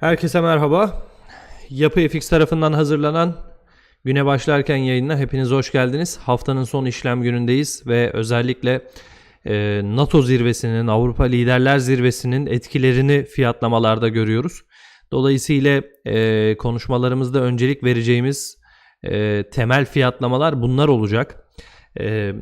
Herkese merhaba. Yapı FX tarafından hazırlanan güne başlarken yayınına hepiniz hoş geldiniz. Haftanın son işlem günündeyiz ve özellikle e, NATO zirvesinin, Avrupa Liderler Zirvesi'nin etkilerini fiyatlamalarda görüyoruz. Dolayısıyla e, konuşmalarımızda öncelik vereceğimiz e, temel fiyatlamalar bunlar olacak. E,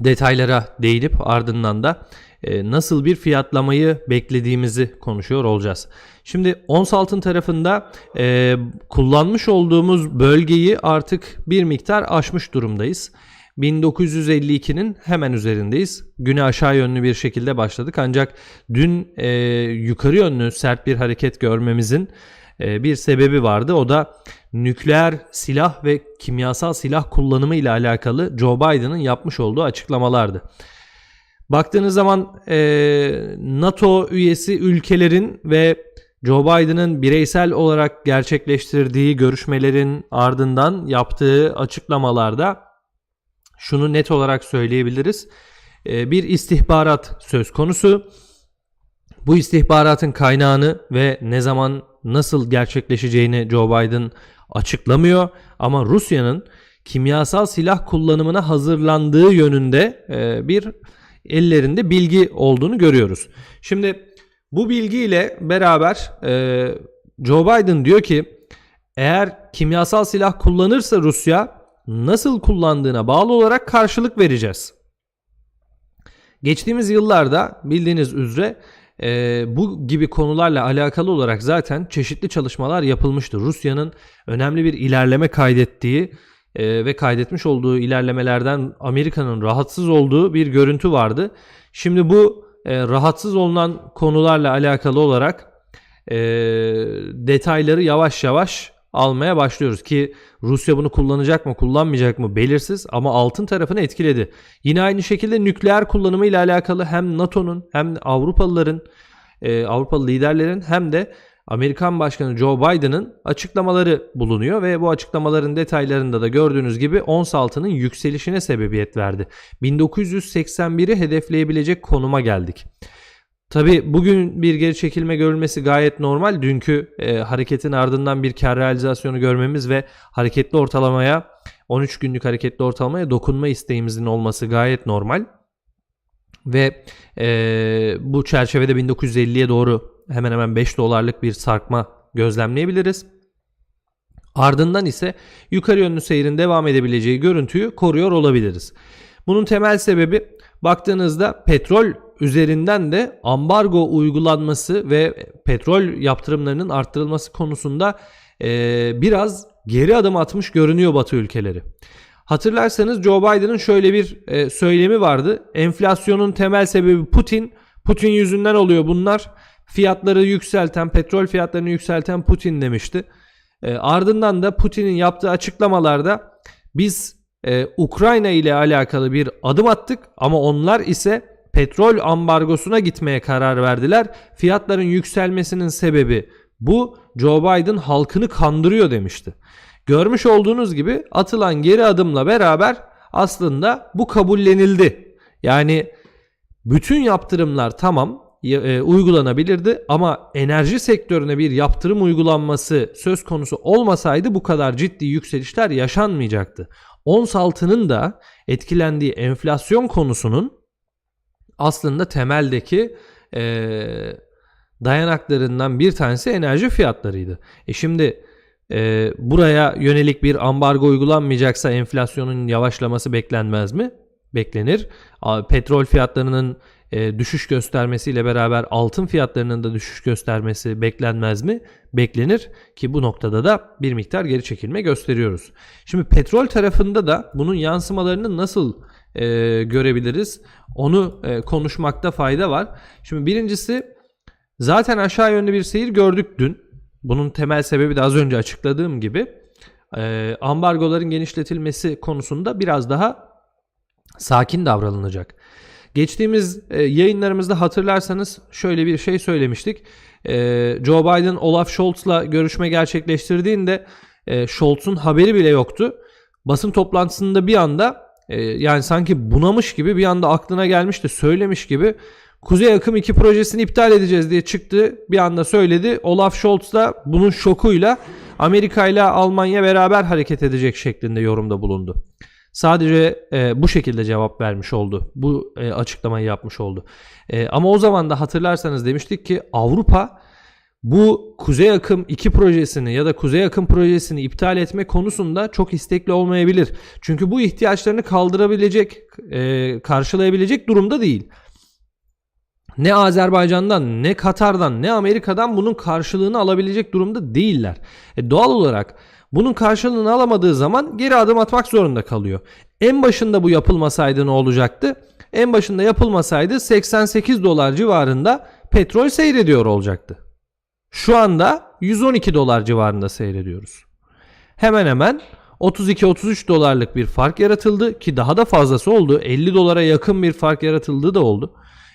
detaylara değinip ardından da nasıl bir fiyatlamayı beklediğimizi konuşuyor olacağız. Şimdi ons altın tarafında e, kullanmış olduğumuz bölgeyi artık bir miktar aşmış durumdayız. 1952'nin hemen üzerindeyiz. Güne aşağı yönlü bir şekilde başladık. Ancak dün e, yukarı yönlü sert bir hareket görmemizin e, bir sebebi vardı. O da nükleer silah ve kimyasal silah kullanımı ile alakalı Joe Biden'ın yapmış olduğu açıklamalardı. Baktığınız zaman e, NATO üyesi ülkelerin ve Joe Biden'ın bireysel olarak gerçekleştirdiği görüşmelerin ardından yaptığı açıklamalarda şunu net olarak söyleyebiliriz. E, bir istihbarat söz konusu. Bu istihbaratın kaynağını ve ne zaman nasıl gerçekleşeceğini Joe Biden açıklamıyor ama Rusya'nın kimyasal silah kullanımına hazırlandığı yönünde e, bir ellerinde bilgi olduğunu görüyoruz. Şimdi bu bilgiyle beraber e, Joe Biden diyor ki eğer kimyasal silah kullanırsa Rusya nasıl kullandığına bağlı olarak karşılık vereceğiz. Geçtiğimiz yıllarda bildiğiniz üzere e, bu gibi konularla alakalı olarak zaten çeşitli çalışmalar yapılmıştır. Rusya'nın önemli bir ilerleme kaydettiği e, ve kaydetmiş olduğu ilerlemelerden Amerika'nın rahatsız olduğu bir görüntü vardı. Şimdi bu e, rahatsız olunan konularla alakalı olarak e, detayları yavaş yavaş almaya başlıyoruz ki Rusya bunu kullanacak mı kullanmayacak mı belirsiz ama altın tarafını etkiledi. Yine aynı şekilde nükleer kullanımı ile alakalı hem NATO'nun hem Avrupalıların e, Avrupalı liderlerin hem de Amerikan Başkanı Joe Biden'ın açıklamaları bulunuyor ve bu açıklamaların detaylarında da gördüğünüz gibi ons altının yükselişine sebebiyet verdi. 1981'i hedefleyebilecek konuma geldik. Tabi bugün bir geri çekilme görülmesi gayet normal. Dünkü e, hareketin ardından bir kar realizasyonu görmemiz ve hareketli ortalamaya 13 günlük hareketli ortalamaya dokunma isteğimizin olması gayet normal. Ve e, bu çerçevede 1950'ye doğru hemen hemen 5 dolarlık bir sarkma gözlemleyebiliriz. Ardından ise yukarı yönlü seyrin devam edebileceği görüntüyü koruyor olabiliriz. Bunun temel sebebi baktığınızda petrol üzerinden de ambargo uygulanması ve petrol yaptırımlarının arttırılması konusunda e, biraz geri adım atmış görünüyor Batı ülkeleri. Hatırlarsanız Joe Biden'ın şöyle bir e, söylemi vardı. Enflasyonun temel sebebi Putin. Putin yüzünden oluyor bunlar. Fiyatları yükselten, petrol fiyatlarını yükselten Putin demişti. E, ardından da Putin'in yaptığı açıklamalarda biz e, Ukrayna ile alakalı bir adım attık ama onlar ise petrol ambargosuna gitmeye karar verdiler. Fiyatların yükselmesinin sebebi bu. Joe Biden halkını kandırıyor demişti. Görmüş olduğunuz gibi atılan geri adımla beraber aslında bu kabullenildi. Yani bütün yaptırımlar tamam e, uygulanabilirdi ama enerji sektörüne bir yaptırım uygulanması söz konusu olmasaydı bu kadar ciddi yükselişler yaşanmayacaktı. Ons altının da etkilendiği enflasyon konusunun aslında temeldeki e, dayanaklarından bir tanesi enerji fiyatlarıydı. E şimdi e, buraya yönelik bir ambargo uygulanmayacaksa enflasyonun yavaşlaması beklenmez mi? Beklenir. Petrol fiyatlarının e, düşüş göstermesiyle beraber altın fiyatlarının da düşüş göstermesi beklenmez mi? Beklenir ki bu noktada da bir miktar geri çekilme gösteriyoruz. Şimdi petrol tarafında da bunun yansımalarını nasıl e, görebiliriz? Onu e, konuşmakta fayda var. Şimdi birincisi zaten aşağı yönlü bir seyir gördük dün. Bunun temel sebebi de az önce açıkladığım gibi e, ambargoların genişletilmesi konusunda biraz daha sakin davranılacak. Geçtiğimiz e, yayınlarımızda hatırlarsanız şöyle bir şey söylemiştik. E, Joe Biden Olaf Scholz'la görüşme gerçekleştirdiğinde e, Scholz'un haberi bile yoktu. Basın toplantısında bir anda yani sanki bunamış gibi bir anda aklına gelmişti söylemiş gibi Kuzey Akım 2 projesini iptal edeceğiz diye çıktı. Bir anda söyledi. Olaf Scholz da bunun şokuyla Amerika ile Almanya beraber hareket edecek şeklinde yorumda bulundu. Sadece e, bu şekilde cevap vermiş oldu. Bu e, açıklamayı yapmış oldu. E, ama o zaman da hatırlarsanız demiştik ki Avrupa bu Kuzey Akım 2 projesini ya da Kuzey Akım projesini iptal etme konusunda çok istekli olmayabilir. Çünkü bu ihtiyaçlarını kaldırabilecek, e, karşılayabilecek durumda değil. Ne Azerbaycan'dan, ne Katar'dan, ne Amerika'dan bunun karşılığını alabilecek durumda değiller. E, doğal olarak bunun karşılığını alamadığı zaman geri adım atmak zorunda kalıyor. En başında bu yapılmasaydı ne olacaktı? En başında yapılmasaydı 88 dolar civarında petrol seyrediyor olacaktı. Şu anda 112 dolar civarında seyrediyoruz. Hemen hemen 32-33 dolarlık bir fark yaratıldı ki daha da fazlası oldu. 50 dolara yakın bir fark yaratıldığı da oldu.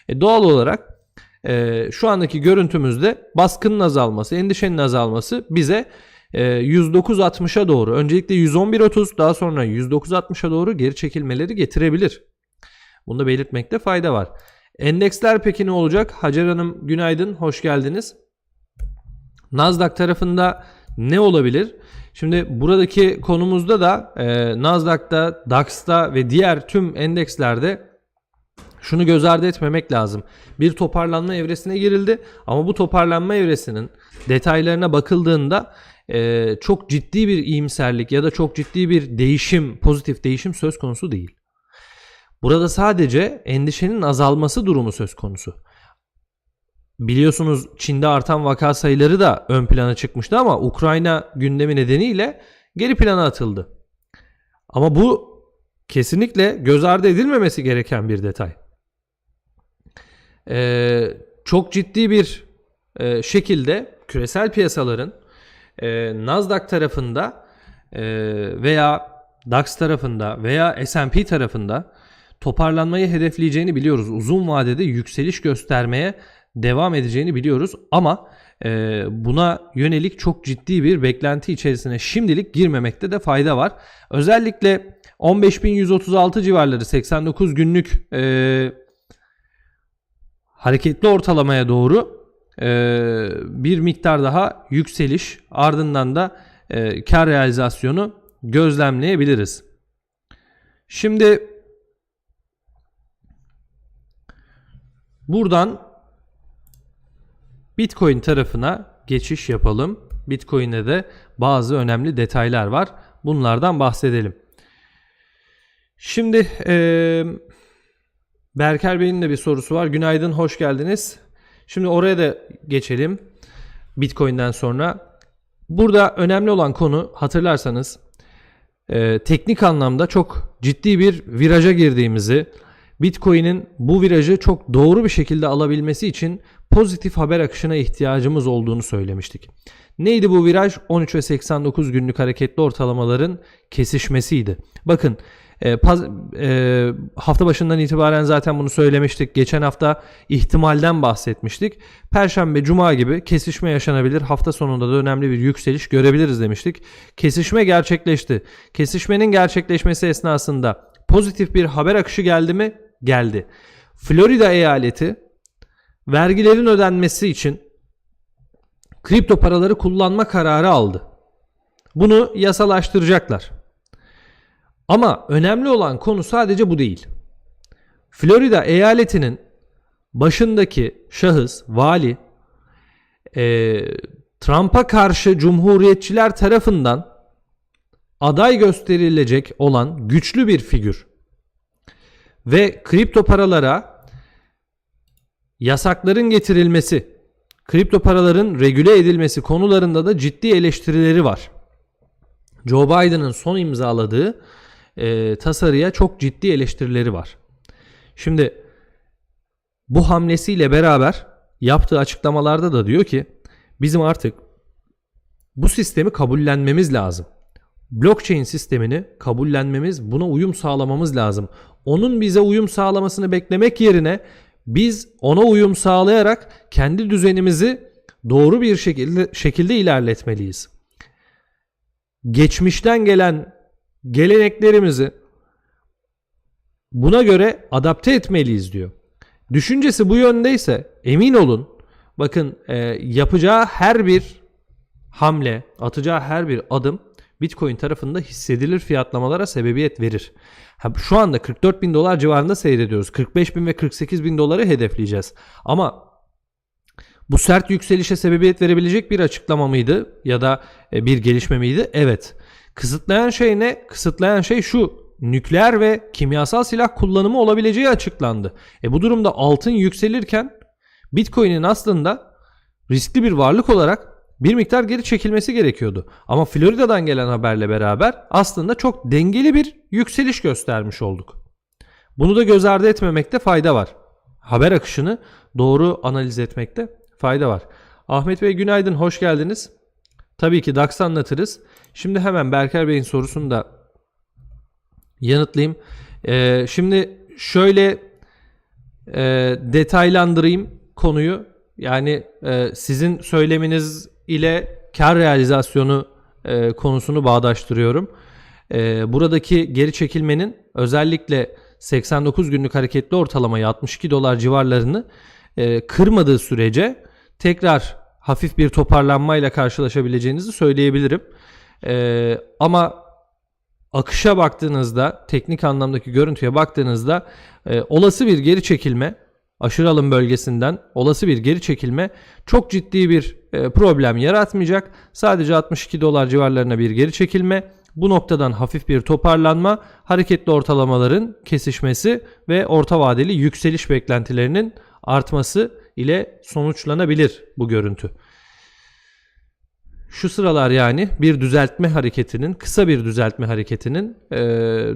E doğal olarak e, şu andaki görüntümüzde baskının azalması, endişenin azalması bize 109.60'a doğru öncelikle 111.30 daha sonra 109.60'a doğru geri çekilmeleri getirebilir. Bunu da belirtmekte fayda var. Endeksler peki ne olacak? Hacer Hanım günaydın, hoş geldiniz. Nasdaq tarafında ne olabilir? Şimdi buradaki konumuzda da e, Nasdaq'ta, DAX'ta ve diğer tüm endekslerde şunu göz ardı etmemek lazım. Bir toparlanma evresine girildi ama bu toparlanma evresinin detaylarına bakıldığında e, çok ciddi bir iyimserlik ya da çok ciddi bir değişim, pozitif değişim söz konusu değil. Burada sadece endişenin azalması durumu söz konusu. Biliyorsunuz Çin'de artan vaka sayıları da ön plana çıkmıştı ama Ukrayna gündemi nedeniyle geri plana atıldı. Ama bu kesinlikle göz ardı edilmemesi gereken bir detay. Ee, çok ciddi bir e, şekilde küresel piyasaların e, Nasdaq tarafında e, veya DAX tarafında veya S&P tarafında toparlanmayı hedefleyeceğini biliyoruz. Uzun vadede yükseliş göstermeye devam edeceğini biliyoruz ama e, buna yönelik çok ciddi bir beklenti içerisine şimdilik girmemekte de fayda var. Özellikle 15.136 civarları 89 günlük e, hareketli ortalamaya doğru bir miktar daha yükseliş ardından da e, kar realizasyonu gözlemleyebiliriz. Şimdi buradan Bitcoin tarafına geçiş yapalım. Bitcoin'de de bazı önemli detaylar var. Bunlardan bahsedelim. Şimdi e, Berker Bey'in de bir sorusu var. Günaydın, hoş geldiniz. Şimdi oraya da geçelim. Bitcoin'den sonra. Burada önemli olan konu hatırlarsanız e, teknik anlamda çok ciddi bir viraja girdiğimizi, Bitcoin'in bu virajı çok doğru bir şekilde alabilmesi için pozitif haber akışına ihtiyacımız olduğunu söylemiştik. Neydi bu viraj? 13 ve 89 günlük hareketli ortalamaların kesişmesiydi. Bakın e, paz, e, hafta başından itibaren zaten bunu söylemiştik. Geçen hafta ihtimalden bahsetmiştik. Perşembe, cuma gibi kesişme yaşanabilir. Hafta sonunda da önemli bir yükseliş görebiliriz demiştik. Kesişme gerçekleşti. Kesişmenin gerçekleşmesi esnasında pozitif bir haber akışı geldi mi? Geldi. Florida eyaleti vergilerin ödenmesi için kripto paraları kullanma kararı aldı. Bunu yasalaştıracaklar. Ama önemli olan konu sadece bu değil. Florida eyaletinin başındaki şahıs, vali e, Trump'a karşı cumhuriyetçiler tarafından aday gösterilecek olan güçlü bir figür. Ve kripto paralara yasakların getirilmesi, kripto paraların regüle edilmesi konularında da ciddi eleştirileri var. Joe Biden'ın son imzaladığı e, tasarıya çok ciddi eleştirileri var. Şimdi bu hamlesiyle beraber yaptığı açıklamalarda da diyor ki bizim artık bu sistemi kabullenmemiz lazım. Blockchain sistemini kabullenmemiz, buna uyum sağlamamız lazım. Onun bize uyum sağlamasını beklemek yerine biz ona uyum sağlayarak kendi düzenimizi doğru bir şekilde şekilde ilerletmeliyiz. Geçmişten gelen geleneklerimizi buna göre adapte etmeliyiz diyor. Düşüncesi bu yöndeyse emin olun bakın e, yapacağı her bir hamle, atacağı her bir adım Bitcoin tarafında hissedilir fiyatlamalara sebebiyet verir. Ha, şu anda 44 bin dolar civarında seyrediyoruz. 45 bin ve 48 bin doları hedefleyeceğiz. Ama bu sert yükselişe sebebiyet verebilecek bir açıklama mıydı ya da e, bir gelişme miydi? Evet. Kısıtlayan şey ne? Kısıtlayan şey şu. Nükleer ve kimyasal silah kullanımı olabileceği açıklandı. E bu durumda altın yükselirken Bitcoin'in aslında riskli bir varlık olarak bir miktar geri çekilmesi gerekiyordu. Ama Florida'dan gelen haberle beraber aslında çok dengeli bir yükseliş göstermiş olduk. Bunu da göz ardı etmemekte fayda var. Haber akışını doğru analiz etmekte fayda var. Ahmet Bey günaydın, hoş geldiniz. Tabii ki DAX anlatırız. Şimdi hemen Berker Bey'in sorusunu da yanıtlayayım. Ee, şimdi şöyle e, detaylandırayım konuyu. Yani e, sizin söyleminiz ile kar realizasyonu e, konusunu bağdaştırıyorum. E, buradaki geri çekilmenin özellikle 89 günlük hareketli ortalamayı 62 dolar civarlarını e, kırmadığı sürece tekrar hafif bir toparlanmayla karşılaşabileceğinizi söyleyebilirim. E, ama akışa baktığınızda, teknik anlamdaki görüntüye baktığınızda e, olası bir geri çekilme, aşırı alım bölgesinden olası bir geri çekilme çok ciddi bir e, problem yaratmayacak. Sadece 62 dolar civarlarına bir geri çekilme, bu noktadan hafif bir toparlanma, hareketli ortalamaların kesişmesi ve orta vadeli yükseliş beklentilerinin artması ile sonuçlanabilir bu görüntü. Şu sıralar yani bir düzeltme hareketinin, kısa bir düzeltme hareketinin e,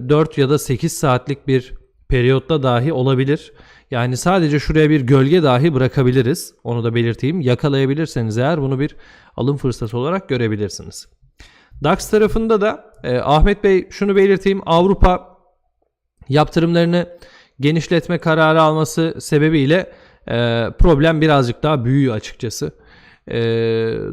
4 ya da 8 saatlik bir periyotta dahi olabilir. Yani sadece şuraya bir gölge dahi bırakabiliriz. Onu da belirteyim. Yakalayabilirseniz eğer bunu bir alım fırsatı olarak görebilirsiniz. DAX tarafında da e, Ahmet Bey şunu belirteyim. Avrupa yaptırımlarını genişletme kararı alması sebebiyle e, problem birazcık daha büyüyor açıkçası. E,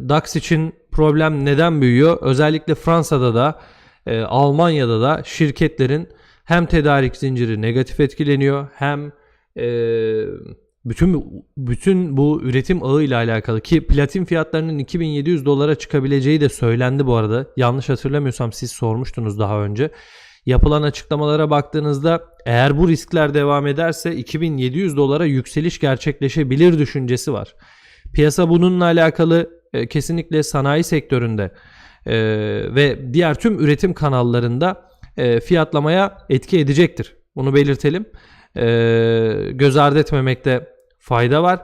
DAX için problem neden büyüyor? Özellikle Fransa'da da e, Almanya'da da şirketlerin hem tedarik zinciri negatif etkileniyor hem e, bütün bütün bu üretim ağı ile alakalı ki platin fiyatlarının 2700 dolara çıkabileceği de söylendi bu arada. Yanlış hatırlamıyorsam siz sormuştunuz daha önce. Yapılan açıklamalara baktığınızda eğer bu riskler devam ederse 2700 dolara yükseliş gerçekleşebilir düşüncesi var. Piyasa bununla alakalı e, kesinlikle sanayi sektöründe e, ve diğer tüm üretim kanallarında e, fiyatlamaya etki edecektir. Bunu belirtelim. E, göz ardı etmemekte fayda var.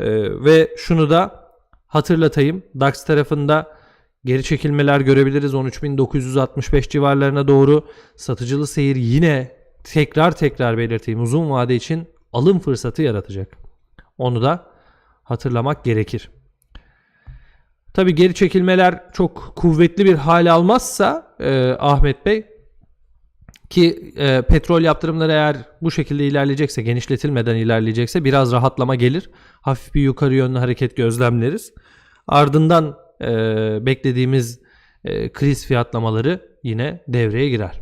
E, ve şunu da hatırlatayım. DAX tarafında geri çekilmeler görebiliriz. 13.965 civarlarına doğru satıcılı seyir yine tekrar tekrar belirteyim uzun vade için alım fırsatı yaratacak. Onu da hatırlamak gerekir. Tabi geri çekilmeler çok kuvvetli bir hal almazsa e, Ahmet Bey ki e, petrol yaptırımları eğer bu şekilde ilerleyecekse, genişletilmeden ilerleyecekse biraz rahatlama gelir. Hafif bir yukarı yönlü hareket gözlemleriz. Ardından e, beklediğimiz e, kriz fiyatlamaları yine devreye girer.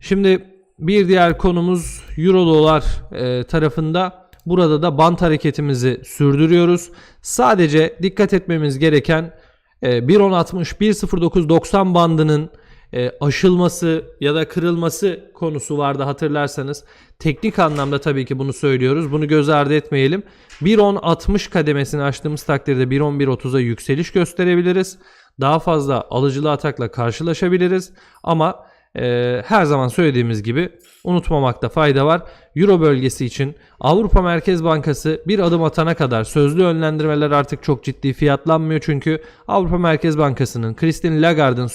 Şimdi bir diğer konumuz Euro dolar e, tarafında. Burada da bant hareketimizi sürdürüyoruz. Sadece dikkat etmemiz gereken e, 1.10.60 1.09.90 bandının e, aşılması ya da kırılması konusu vardı hatırlarsanız. Teknik anlamda tabii ki bunu söylüyoruz. Bunu göz ardı etmeyelim. 1.10.60 kademesini açtığımız takdirde 1.11.30'a yükseliş gösterebiliriz. Daha fazla alıcılı atakla karşılaşabiliriz. Ama e, her zaman söylediğimiz gibi unutmamakta fayda var. Euro bölgesi için Avrupa Merkez Bankası bir adım atana kadar sözlü yönlendirmeler artık çok ciddi fiyatlanmıyor. Çünkü Avrupa Merkez Bankası'nın Christine Lagarde'ın